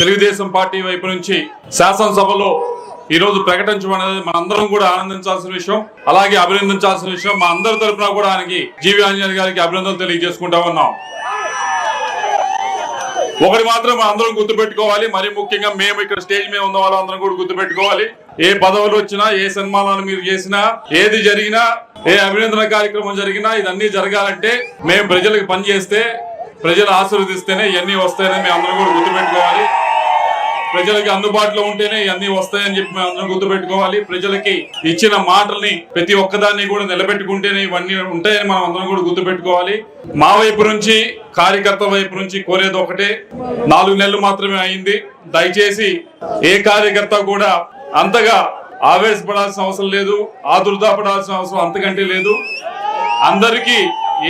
Telugu Desam party వైపు నుంచి శాసనసభలో ఈ రోజు ప్రకటించడం అనేది మనందరం కూడా ఆనందించాల్సిన విషయం. అలాగే అభినందించాల్సిన విషయం మా అందరి తరపున కూడా ఆయనకి జీవి ఆంజనేయ గారికి అభినందనలు తెలియజేసుకుంటా ఉన్నాం. ఒకటి మాత్రం మనం అందరం గుర్తుపెట్టుకోవాలి. మరి ముఖ్యంగా మేము ఇక్కడ స్టేజ్ మీద ఉన్న వాళ్ళందరం కూడా గుర్తుపెట్టుకోవాలి. ఏ పదవులు వచ్చినా ఏ సన్మానాలు మీరు చేసినా ఏది జరిగినా ఏ అభినందన కార్యక్రమం జరిగినా ఇదన్నీ జరగాలంటే మేము ప్రజలకు పనిచేస్తే ప్రజలు ఆశీర్వదిస్తేనే ఇవన్నీ వస్తాయని మేము అందరం కూడా గుర్తుపెట్టుకోవాలి. ప్రజలకి అందుబాటులో ఉంటేనే ఇవన్నీ వస్తాయని చెప్పి మేము అందరం గుర్తుపెట్టుకోవాలి. ప్రజలకి ఇచ్చిన మాటల్ని ప్రతి ఒక్కదాన్ని కూడా నిలబెట్టుకుంటేనే ఇవన్నీ ఉంటాయని మనం అందరం కూడా గుర్తుపెట్టుకోవాలి. మా వైపు నుంచి కార్యకర్త వైపు నుంచి కోరేది ఒకటే. నాలుగు నెలలు మాత్రమే అయింది. దయచేసి ఏ కార్యకర్త కూడా అంతగా ఆవేశపడాల్సిన అవసరం లేదు ఆదుర్దాపడాల్సిన అవసరం అంతకంటే లేదు. అందరికీ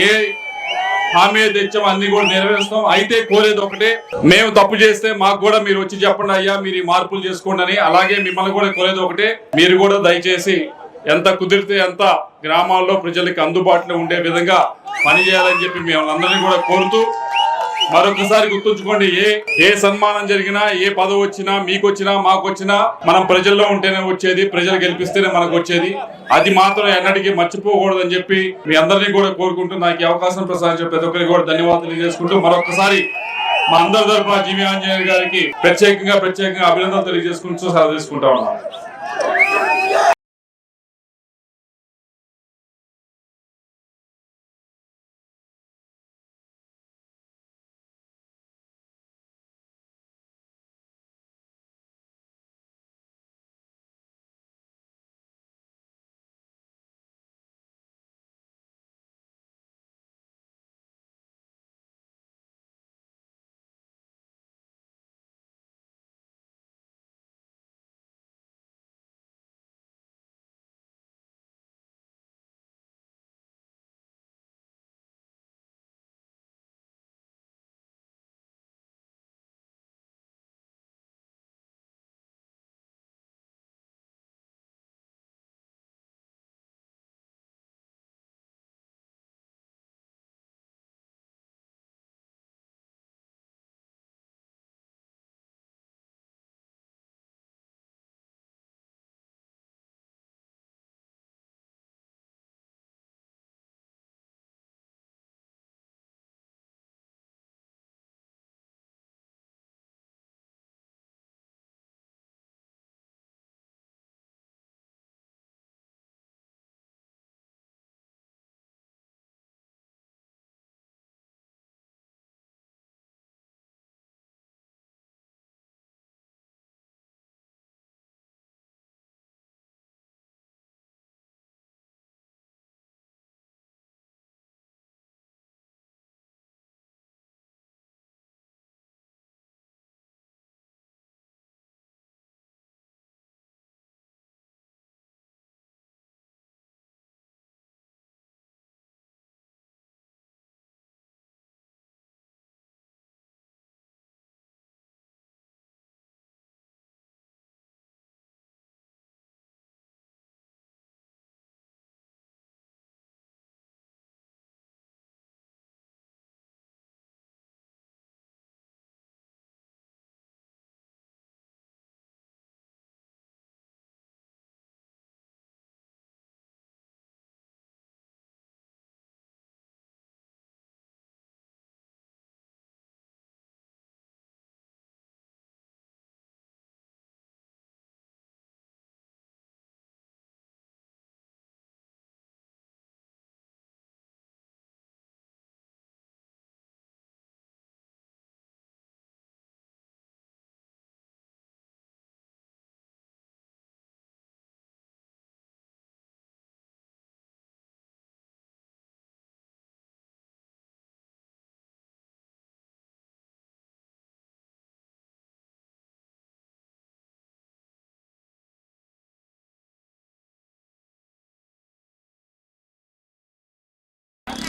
ఏ హామీ తెచ్చాం అన్ని కూడా నెరవేరుస్తాం. అయితే కోరేది ఒకటే మేము తప్పు చేస్తే మాకు కూడా మీరు వచ్చి చెప్పండి అయ్యా మీరు ఈ మార్పులు చేసుకోండి అని. అలాగే మిమ్మల్ని కూడా కోరేది ఒకటే మీరు కూడా దయచేసి ఎంత కుదిరితే ఎంత గ్రామాల్లో ప్రజలకు అందుబాటులో ఉండే విధంగా పనిచేయాలని చెప్పి మేము అందరినీ కూడా కోరుతూ మరొకసారి గుర్తుంచుకోండి ఏ ఏ సన్మానం జరిగినా ఏ పదవి వచ్చినా మీకు వచ్చినా మాకు వచ్చినా మనం ప్రజల్లో ఉంటేనే వచ్చేది ప్రజలు గెలిపిస్తేనే మనకు వచ్చేది. అది మాత్రం ఎన్నటికీ మర్చిపోకూడదని చెప్పి మీ అందరినీ కూడా కోరుకుంటూ నాకు ఈ అవకాశం ప్రసాదించిన ప్రతి ఒక్కరికి కూడా ధన్యవాదాలు తెలియజేసుకుంటూ మరొకసారి మా అందరి తరఫున జీవి ఆంజనేయ గారికి ప్రత్యేకంగా ప్రత్యేకంగా అభినందనలు తెలియజేసుకుంటూ సెలవు తీసుకుంటా ఉన్నాను.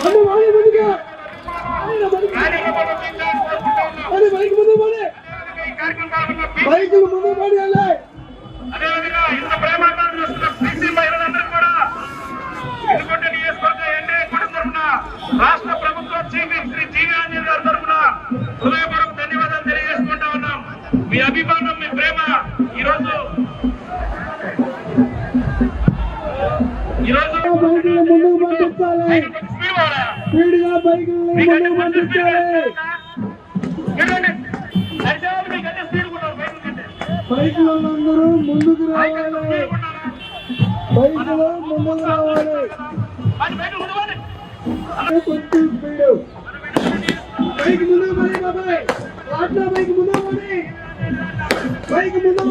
అన్న వాడి ముందుగా. బైక్ ముందు పడి బైక్ ముందు పడి రాష్ట్ర చీఫ్ శ్రీ జీవి ఆంజనేయ గారి తరఫున హృదయపూర్వక ధన్యవాదాలు తెలియజేసుకుంటా ఉన్నాం. మీ అభిమానం బైకులందరూ ముందుకు రావాలి. బైకులు ముందుకు రావాలి కొంచెం స్పీడ్ బైక్ ముందు పడి బాబాయ్ బైక్ ముందు బైక్ ముందు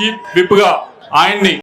చీఫ్ విప్గా ఆయన్ని